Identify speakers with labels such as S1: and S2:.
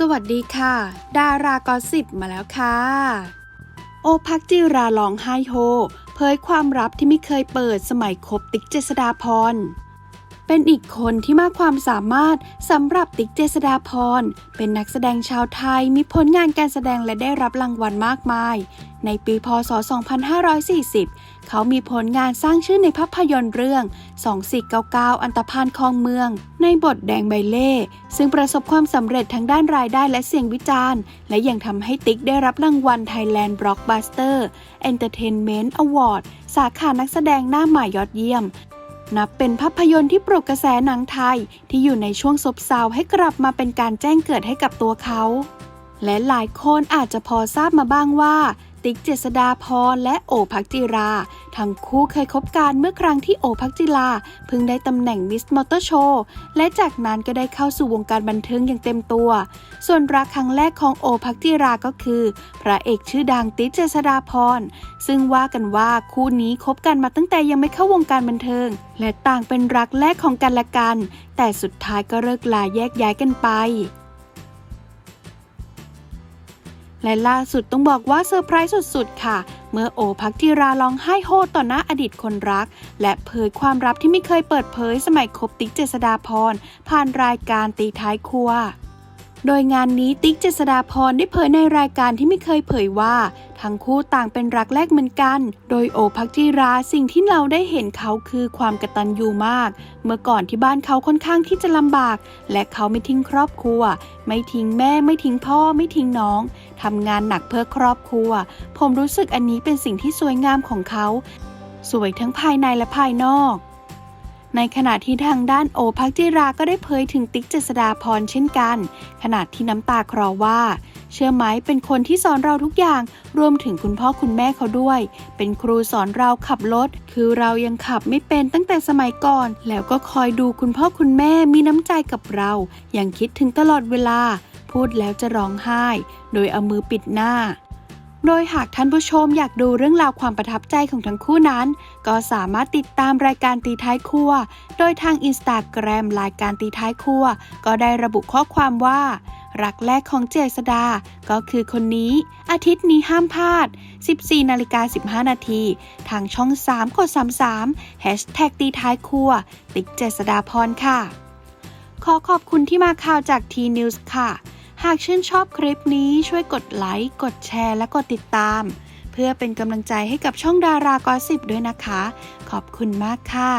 S1: สวัสดีค่ะ ดารากอสิบมาแล้วค่ะ โอพักจิราลองไฮโฮ เผยความลับที่ไม่เคยเปิดสมัยคบติ๊กเจษดาพร เป็นอีกคนที่มากความสามารถสำหรับติ๊กเจษดาพร เป็นนักแสดงชาวไทยมีผลงานการแสดงและได้รับรางวัลมากมาย ในปีพศ 2540 เขามีผลงานสร้างชื่อในภาพยนตร์เรื่อง 2499 อันตพานคลองเมือง ในบทแดงใบเล่ ซึ่งประสบความสำเร็จทั้งด้านรายได้และเสียงวิจารณ์ และยังทำให้ติ๊กได้รับรางวัล Thailand Blockbuster Entertainment Award สาขานักแสดงหน้าใหม่ยอดเยี่ยม นับเป็นภาพยนตร์ที่ปลุกกระแสหนังไทยที่อยู่ในช่วงซบเซาให้กลับมาเป็นการแจ้งเกิดให้กับตัวเขา และหลายคนอาจจะพอทราบมาบ้างว่า ติ๊กเจษดาพรและโอภักจิรา ทั้งคู่เคยคบกันเมื่อครั้งที่โอภักจิราเพิ่งได้ตำแหน่งมิสมอเตอร์โชว์และจากนั้นก็ได้เข้าสู่วงการบันเทิงอย่างเต็มตัว ส่วนรักครั้งแรกของโอภักจิราก็คือ พระเอกชื่อดังติ๊กเจษดาพรซึ่งว่ากันว่าคู่นี้คบกันมาตั้งแต่ยังไม่เข้าวงการบันเทิง และต่างเป็นรักแรกของกันและกัน แต่สุดท้ายก็เลิกลาแยกย้ายกันไป และล่าสุดต้องบอกว่าเซอร์ไพรส์สุดๆ ค่ะ เมื่อโอพักจิราร้องไห้โฮต่อหน้าอดีตคนรัก และเผยความลับที่ไม่เคยเปิดเผยสมัยคบติ๊กเจษดาพรผ่านรายการตีท้ายครัว โดยงานนี้ติ๊กเจษดาพรได้เผยในรายการที่ไม่เคยเผยว่า ทั้งคู่ต่างเป็นรักแรกเหมือนกัน โดยโอพักจิราสิ่งที่เราได้เห็นเขาคือความกระตัญญูมาก เมื่อก่อนที่บ้านเขาค่อนข้างที่จะลำบาก และเขาไม่ทิ้งครอบครัว ไม่ทิ้งแม่ไม่ทิ้งพ่อไม่ทิ้งน้องทำงานหนักเพื่อครอบครัว ผมรู้สึกอันนี้เป็นสิ่งที่สวยงามของเขา สวยทั้งภายในและภายนอก ในขณะที่ทางด้านโอภักจิราก็ได้เผยถึงติ๊กเจษดาพรเช่นกันขณะที่น้ำตาคลอว่า เชื่อไหมเป็นคนที่สอนเราทุกอย่าง รวมถึงคุณพ่อคุณแม่เขาด้วย เป็นครูสอนเราขับรถ คือเรายังขับไม่เป็นตั้งแต่สมัยก่อน แล้วก็คอยดูคุณพ่อคุณแม่มีน้ำใจกับเรายังคิดถึงตลอดเวลา พูดแล้วจะร้องไห้ โดยเอามือปิดหน้า โดยหากท่านผู้ชมอยากดูเรื่องราวความประทับใจของทั้งคู่นั้น ก็สามารถติดตามรายการตีท้ายครัว โดยทางอินสตาแกรมรายการตีท้ายครัว ก็ได้ระบุข้อความว่า รักแรกของเจษดา ก็คือคนนี้ อาทิตย์นี้ห้ามพลาด 14นาฬิกา15 นาที ทางช่อง 3 กด 33 Hashtag ตีท้ายครัว ติ๊กเจษดาพรค่ะ ขอขอบคุณที่มาข่าวจาก T News ค่ะ หากชื่นชอบคลิปนี้ช่วยกดไลค์กดแชร์และกดติดตาม เพื่อเป็นกำลังใจให้กับช่องดารากอสิบด้วยนะคะ ขอบคุณมากค่ะ